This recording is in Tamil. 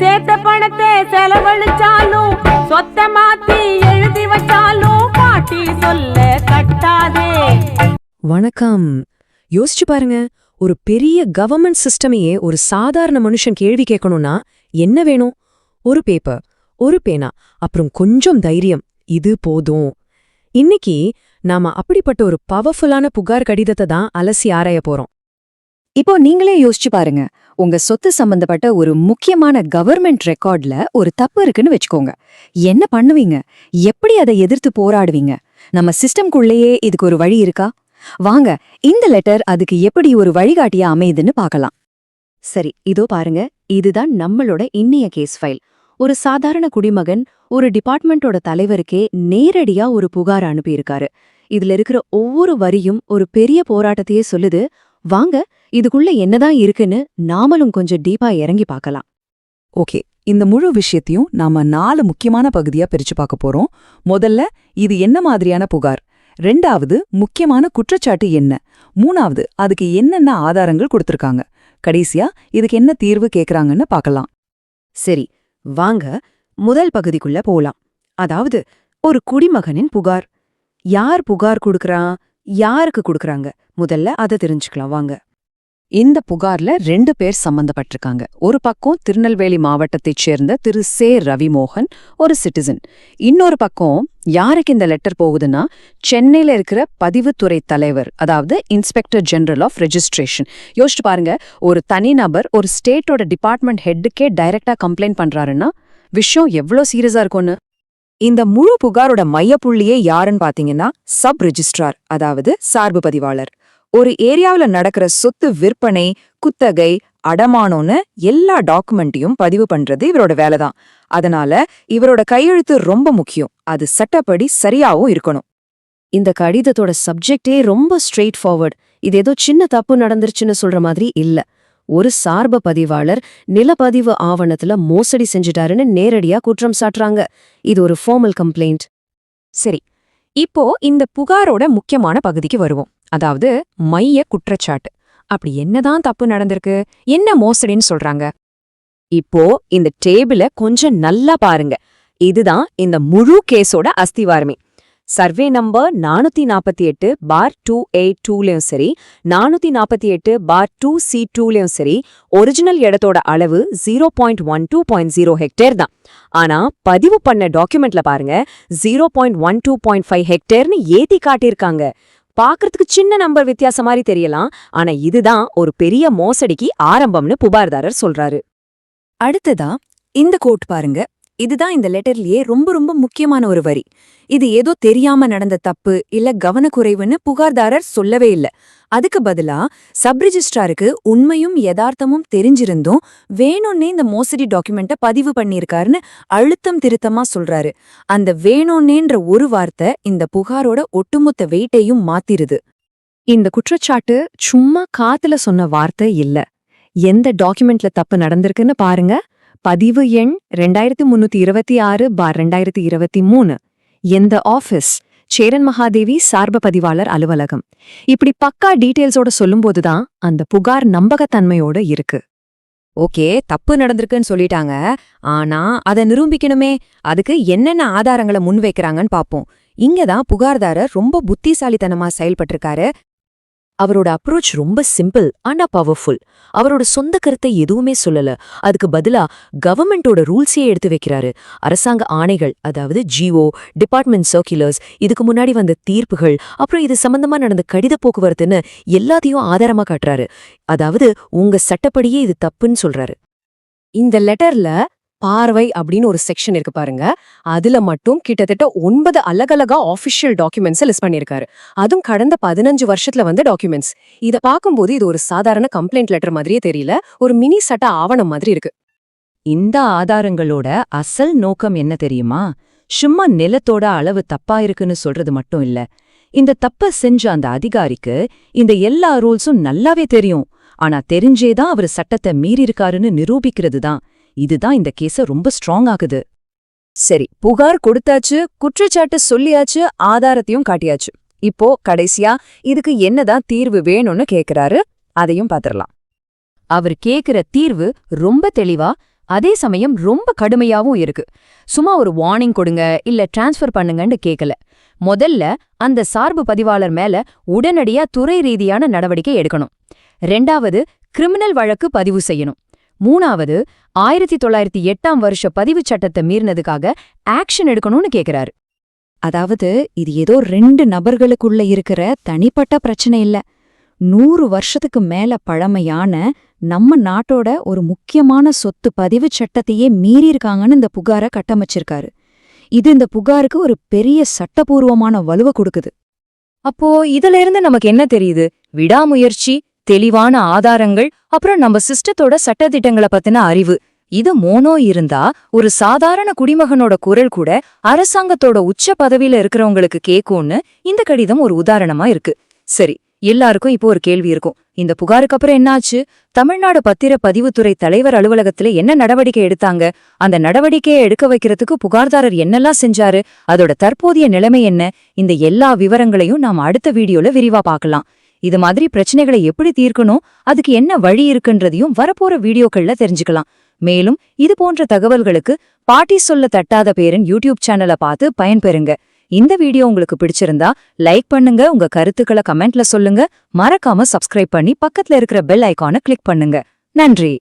சேர்த்த பணத்தை செலவழிச்சாலும் சொத்த மாத்தி எழுதி வச்சாலும் பாட்டி சொல்ல கட்டாதே. வணக்கம். யோசிச்சு பாருங்க ஒரு பெரிய கவர்மெண்ட் சிஸ்டமையே ஒரு சாதாரண மனுஷன் கேள்வி கேட்கணும்னா என்ன வேணும்? ஒரு பேப்பர் ஒரு பேனா அப்புறம் கொஞ்சம் தைரியம். இது போதும். இன்னைக்கு நாம அப்படிப்பட்ட ஒரு பவர்ஃபுல்லான புகார் கடிதத்தை தான் அலசி ஆராய போறோம். இப்போ நீங்களே யோசிச்சு பாருங்க. உங்க சொத்து சம்பந்தப்பட்ட ஒரு முக்கியமான கவர்மெண்ட் ரெக்கார்ட்ல ஒரு தப்பு இருக்குன்னு வச்சுக்கோங்க. என்ன பண்ணுவீங்க? எப்படி அதை எதிர்த்து போராடுவீங்க? நம்ம சிஸ்டம்குள்ளேயே இதுக்கு ஒரு வழி இருக்கா? வாங்க இந்த லெட்டர் அதுக்கு எப்படி ஒரு வழிகாட்டியா அமையுதுன்னு பார்க்கலாம். சரி இதோ பாருங்க. இதுதான் நம்மளோட இன்னைய கேஸ் ஃபைல் ஒரு சாதாரண குடிமகன் ஒரு டிபார்ட்மெண்டோட தலைவருக்கே நேரடியா ஒரு புகார் அனுப்பியிருக்காரு. இதுல இருக்கிற ஒவ்வொரு வரியும் ஒரு பெரிய போராட்டத்தையே சொல்லுது. வாங்க இதுக்குள்ள என்னதான் இருக்குன்னு நாமளும் கொஞ்சம் டீப்பா இறங்கி பார்க்கலாம். ஓகே இந்த முழு விஷயத்தையும் நாம நாலு முக்கியமான பகுதியா பிரிச்சு பார்க்க போறோம். முதல்ல இது என்ன மாதிரியான புகார்? ரெண்டாவது முக்கியமான குற்றச்சாட்டு என்ன? மூணாவது அதுக்கு என்னென்ன ஆதாரங்கள் கொடுத்திருக்காங்க? கடைசியா இதுக்கு என்ன தீர்வு கேக்குறாங்கன்னு பார்க்கலாம். சரி வாங்க முதல் பகுதிக்குள்ள போலாம். அதாவது ஒரு குடிமகனின் புகார். யார் புகார் கொடுக்கறான்? யாருக்கு கொடுக்கறாங்க? முதல்ல அதை தெரிஞ்சுக்கலாம் வாங்க. இந்த புகார்ல ரெண்டு பேர் சம்பந்தப்பட்டிருக்காங்க. ஒரு பக்கம் திருநெல்வேலி மாவட்டத்தைச் சேர்ந்த திரு. சே. ரவிமோகன் ஒரு சிட்டிசன். இன்னொரு பக்கம் யாருக்கு இந்த லெட்டர் போகுதுன்னா சென்னையில இருக்கிற பதிவுத்துறை தலைவர் அதாவது இன்ஸ்பெக்டர் ஜெனரல் ஆஃப் ரெஜிஸ்ட்ரேஷன். யோசிச்சு பாருங்க ஒரு தனிநபர் ஒரு ஸ்டேட்டோட டிபார்ட்மெண்ட் ஹெட்டுக்கே டைரக்டா கம்ப்ளைண்ட் பண்றாருன்னா விஷயம் எவ்வளோ சீரியஸா இருக்கும்னு. இந்த முழு புகாரோட மையப்புள்ளியே யாருன்னு பாத்தீங்கன்னா சப் ரெஜிஸ்ட்ரார் அதாவது சார்பு பதிவாளர். ஒரு ஏரியாவுல நடக்கிற சொத்து விற்பனை குத்தகை அடமானோன்னு எல்லா டாக்குமெண்ட்டையும் பதிவு பண்றது இவரோட வேலைதான். அதனால இவரோட கையெழுத்து ரொம்ப முக்கியம். அது சட்டப்படி சரியாவும் இருக்கணும். இந்த கடிதத்தோட சப்ஜெக்டே ரொம்ப ஸ்ட்ரெயிட் ஃபார்வர்ட் இது ஏதோ சின்ன தப்பு நடந்துருச்சுன்னு சொல்ற மாதிரி இல்ல. ஒரு சார்ப பதிவாளர் நிலப்பதிவு ஆவணத்துல மோசடி செஞ்சுட்டாருன்னு நேரடியா குற்றம் சாட்டுறாங்க. இது ஒரு ஃபார்மல் கம்ப்ளைண்ட் சரி இப்போ இந்த புகாரோட முக்கியமான பகுதிக்கு வருவோம். அதாவது மைய குற்றச்சாட்டு. அப்படி என்னதான் தப்பு நடந்திருக்கு? என்ன மோசடின்னு சொல்றாங்க? இப்போ இந்த டேபிள கொஞ்சம் நல்லா பாருங்க. இதுதான் இந்த முழு கேஸோட அஸ்திவாரமே. சர்வே நம்பர் நானூத்தி நாற்பத்தி எட்டு பார் டூ எயிட் டூலயும் சரி நானூத்தி நாற்பத்தி எட்டு பார் டூ சி டூலயும் சரி ஒரிஜினல் இடத்தோட அளவு zero point one two point zero hectare தான். ஆனா பதிவு பண்ண டாக்குமெண்ட்ல பாருங்க zero point one two point five ஹெக்டேர்னு ஏத்தி காட்டியிருக்காங்க. பாக்குறதுக்கு சின்ன நம்பர் வித்தியாசம் மாதிரி தெரியலாம். ஆனா இதுதான் ஒரு பெரிய மோசடிக்கு ஆரம்பம்னு புகார்தாரர் சொல்றாரு. அடுத்ததா இந்த கோட் பாருங்க. இதுதான் இந்த லெட்டர்லயே ரொம்ப ரொம்ப முக்கியமான ஒரு வரி. இது ஏதோ தெரியாம நடந்த தப்பு இல்ல கவனக்குறைவுன்னு புகார்தாரர் சொல்லவே இல்ல. அதுக்கு பதிலா சப் ரிஜிஸ்ட்ராருக்கு உண்மையும் யதார்த்தமும் தெரிஞ்சிருந்தும் வேணும்னே இந்த மோசடி டாக்குமெண்ட்ட பதிவு பண்ணியிருக்காருன்னு அழுத்தம் திருத்தமா சொல்றாரு. அந்த வேணும்னேன்ற ஒரு வார்த்தை இந்த புகாரோட ஒட்டுமொத்த வெயிட்டையும் மாத்திருது. இந்த குற்றச்சாட்டு சும்மா காத்துல சொன்ன வார்த்தை இல்ல. எந்த டாக்குமெண்ட்ல தப்பு நடந்திருக்குன்னு பாருங்க. பதிவு எண் ரெண்டாயிரத்தி முன்னூத்தி இருபத்தி ஆறு பார் ரெண்டாயிரத்தி இருபத்தி மூணு. எந்த ஆஃபீஸ்? சேரன் மகாதேவி சார்ப பதிவாளர் அலுவலகம். இப்படி பக்கா டீட்டெயில்ஸோட சொல்லும்போதுதான் அந்த புகார் நம்பகத்தன்மையோட இருக்கு. ஓகே தப்பு நடந்திருக்குன்னு சொல்லிட்டாங்க. ஆனா அதை நிரூபிக்கணுமே. அதுக்கு என்னென்ன ஆதாரங்களை முன்வைக்கிறாங்கன்னு பாப்போம் இங்கதான் புகார்தாரர் ரொம்ப புத்திசாலித்தனமா செயல்பட்டிருக்காரு. அவரோட அப்ரோச் ரொம்ப சிம்பிள் ஆனா பவர்ஃபுல் அவரோட சொந்த கருத்தை எதுவுமே சொல்லல. அதுக்கு பதிலா கவர்மெண்டோட ரூல்ஸையே எடுத்து வைக்கிறாரு. அரசாங்க ஆணைகள் அதாவது ஜிஓ டிபார்ட்மெண்ட் சர்க்குலர்ஸ் இதுக்கு முன்னாடி வந்த தீர்ப்புகள் அப்புறம் இது சம்பந்தமா நடந்த கடித போக்குவரத்துன்னு எல்லாத்தையும் ஆதாரமா காட்டுறாரு. அதாவது உங்க சட்டப்படியே இது தப்புன்னு சொல்றாரு. இந்த லெட்டர்ல பார்வை அப்படின்னு ஒரு செக்ஷன் இருக்கு பாருங்க. அதுல மட்டும் கிட்டத்தட்ட ஒன்பது அலகலகா ஆபிஷியல் டாக்குமெண்ட்ஸ் லிஸ்ட் பண்ணிருக்காரு அதுவும் கடந்த பதினஞ்சு வருஷத்துல வந்த டாக்குமெண்ட்ஸ் இத பார்க்கும்போது இது ஒரு சாதாரண கம்ப்ளைண்ட் லெட்டர் மாதிரியே தெரியல. ஒரு மினி சட்ட ஆவணம் மாதிரி இருக்கு. இந்த ஆதாரங்களோட அசல் நோக்கம் என்ன தெரியுமா? சும்மா நிலத்தோட அளவு தப்பா இருக்குன்னு சொல்றது மட்டும் இல்ல. இந்த தப்ப செஞ்ச அந்த அதிகாரிக்கு இந்த எல்லா ரூல்ஸும் நல்லாவே தெரியும். ஆனா தெரிஞ்சேதான் அவர் சட்டத்தை மீறியிருக்காருன்னு நிரூபிக்கிறது தான் இதுதான் இந்த கேஸ ரொம்ப ஸ்ட்ராங் ஆகுது. சரி புகார் கொடுத்தாச்சு குற்றச்சாட்டு சொல்லியாச்சு ஆதாரத்தையும் காட்டியாச்சு. இப்போ கடைசியா இதுக்கு என்னதான் தீர்வு வேணும்னு கேக்குறாரு அதையும் பாத்திரலாம். அவர் கேக்குற தீர்வு ரொம்ப தெளிவா அதே சமயம் ரொம்ப கடுமையாவும் இருக்கு. சும்மா ஒரு வார்னிங் கொடுங்க இல்ல டிரான்ஸ்ஃபர் பண்ணுங்கன்னு கேக்கல. முதல்ல அந்த சார்பு பதிவாளர் மேல உடனடியா துறை ரீதியான நடவடிக்கை எடுக்கணும். ரெண்டாவது கிரிமினல் வழக்கு பதிவு செய்யணும். மூணாவது ஆயிரத்தி தொள்ளாயிரத்தி எட்டாம் வருஷ பதிவுச் சட்டத்தை மீறினதுக்காக ஆக்ஷன் எடுக்கணும்னு கேக்குறாரு. அதாவது இது ஏதோ ரெண்டு நபர்களுக்குள்ள இருக்கிற தனிப்பட்ட பிரச்சனை இல்ல. நூறு வருஷத்துக்கு மேல பழமையான நம்ம நாட்டோட ஒரு முக்கியமான சொத்து பதிவுச் சட்டத்தையே மீறியிருக்காங்கன்னு இந்த புகாரை கட்டமைச்சிருக்காரு. இது இந்த புகாருக்கு ஒரு பெரிய சட்டபூர்வமான வலுவை கொடுக்குது. அப்போ இதுல இருந்து நமக்கு என்ன தெரியுது? விடாமுயற்சி தெளிவான ஆதாரங்கள் அப்புறம் நம்ம சிஸ்டத்தோட சட்டத்திட்டங்களை பத்தின அறிவு. இது மோனோ இருந்தா ஒரு சாதாரண குடிமகனோட குரல் கூட அரசாங்கத்தோட உச்ச பதவியில இருக்கிறவங்களுக்கு கேக்கும்னு இந்த கடிதம் ஒரு உதாரணமா இருக்கு. சரி எல்லாருக்கும் இப்போ ஒரு கேள்வி இருக்கும். இந்த புகாருக்கு அப்புறம் என்னாச்சு? தமிழ்நாடு பத்திர பதிவுத்துறை தலைவர் அலுவலகத்துல என்ன நடவடிக்கை எடுத்தாங்க? அந்த நடவடிக்கையை எடுக்க வைக்கிறதுக்கு புகார்தாரர் என்னெல்லாம் செஞ்சாரு? அதோட தற்போதைய நிலைமை என்ன? இந்த எல்லா விவரங்களையும் நாம் அடுத்த வீடியோல விரிவா பார்க்கலாம். இது மாதிரி பிரச்சனைகளை எப்படி தீர்க்கணும் அதுக்கு என்ன வழி இருக்குன்றதையும் வரப்போற வீடியோக்கள்ல தெரிஞ்சுக்கலாம். மேலும் இது போன்ற தகவல்களுக்கு பாட்டி சொல்ல தட்டாத பேரின் யூடியூப் சேனலை பார்த்து பயன்பெறுங்க. இந்த வீடியோ உங்களுக்கு பிடிச்சிருந்தா லைக் பண்ணுங்க உங்க கருத்துக்களை கமெண்ட்ல சொல்லுங்க. மறக்காம சப்ஸ்கிரைப் பண்ணி பக்கத்துல இருக்கிற பெல் ஐக்கானை கிளிக் பண்ணுங்க. நன்றி.